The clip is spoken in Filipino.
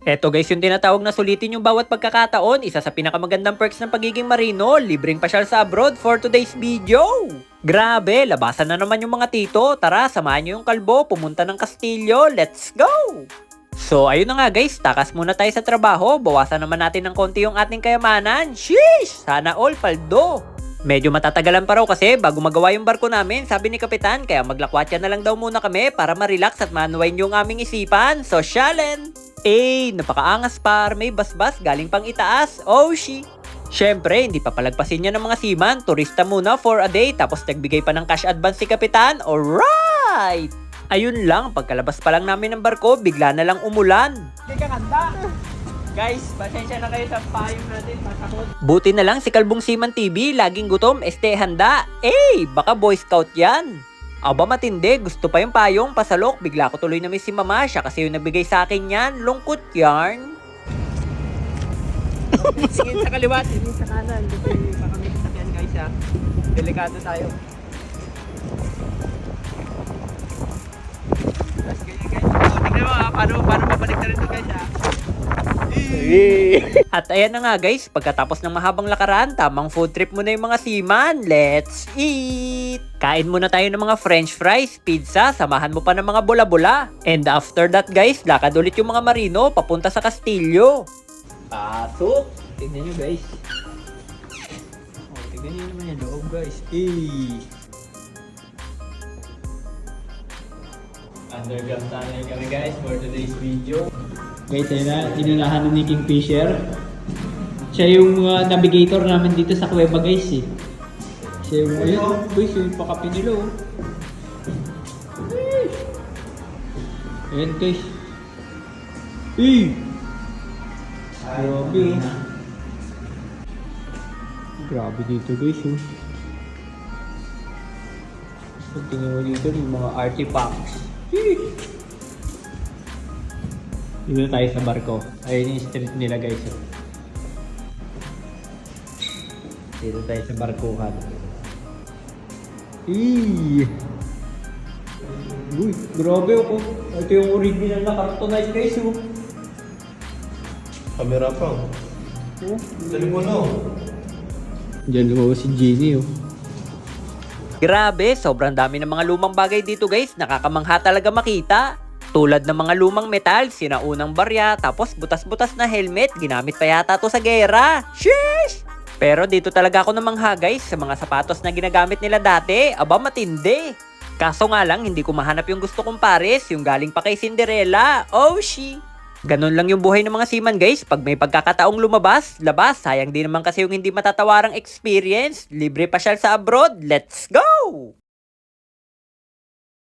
Eto guys yung tinatawag na sulitin yung bawat pagkakataon, isa sa pinakamagandang perks ng pagiging marino, libreng pasyal sa abroad for today's video. Grabe, labasan na naman yung mga tito. Tara, samahan nyo yung kalbo, pumunta ng Kastilyo, let's go! So ayun na nga guys, takas muna tayo sa trabaho, bawasan naman natin ng konti yung ating kayamanan. Sheesh! Sana all paldo! Medyo matatagalan pa raw kasi bago magawa yung barko namin, sabi ni Kapitan, kaya maglakwatya na lang daw muna kami para ma-relax at ma-unwind yung aming isipan. So, shalen! Eh, napakaangas par, may basbas galing pang itaas. Oh, shi! Siyempre, hindi pa palagpasin niya ng mga seaman, turista muna for a day, tapos nagbigay pa ng cash advance si Kapitan. Alright! Ayun lang, pagkalabas pa lang namin ng barko, bigla na lang umulan. Hindi ka! Guys, pasensya na kayo sa payong natin, masakot. Buti na lang si Kalbong Siman TV, laging gutom, este handa. Eh, baka boy scout yan. Aba matindi, gusto pa yung payong, pasalok, bigla ko tuloy na miss si mama, siya kasi yung nagbigay sa akin yan, lungkot yarn. Tingin sa kaliwa, tingin sa kanan, kasi baka may sasakyan guys ha. Delikado tayo. Tapos ganyan guys, tingnan mo ha, paano, paano babalik na rin to guys ha. At ayan na nga guys, pagkatapos ng mahabang lakaran, tamang food trip muna yung mga seaman. Let's eat! Kain muna tayo ng mga french fries, pizza, samahan mo pa ng mga bola-bola. And after that guys, lakad ulit yung mga marino papunta sa Kastilyo. Pasok! Tignan nyo guys. Oh, tignan nyo naman yung loob guys. Eh! Underground tunnel kami guys for today's video. Guys, ayun na, inunahan ni Kingfisher. Siya yung uh, navigator namin dito sa Cueva guys eh. Siya yung, ayun, boy, siya yung pakapi nila oh. Ayun guys. Eh! Grabe oh. Grabe dito guys oh. Pag tingin mo dito yung mga artifacts. Eh! Dito tayo sa barko. Ayun yung street nila guys. oh. Dito tayo sa barkuhan. Eee! Uy, grabe ako. Ito yung original na cartonized guys. Oh. Camera pa. Oh. Dali mo no. Diyan lumabas si Genie oh. Grabe, sobrang dami ng mga lumang bagay dito guys. Nakakamangha talaga makita. Tulad ng mga lumang metal, sinaunang barya, tapos butas-butas na helmet, ginamit pa yata to sa gera. Sheesh! Pero dito talaga ako namangha guys sa mga sapatos na ginagamit nila dati. Aba matindi. Kaso nga lang, hindi ko mahanap yung gusto kong pares, yung galing pa kay Cinderella. Oh, she! Ganon lang yung buhay ng mga seaman guys. Pag may pagkakataong lumabas, labas. Sayang din naman kasi yung hindi matatawarang experience. Libre pasyal sa abroad. Let's go!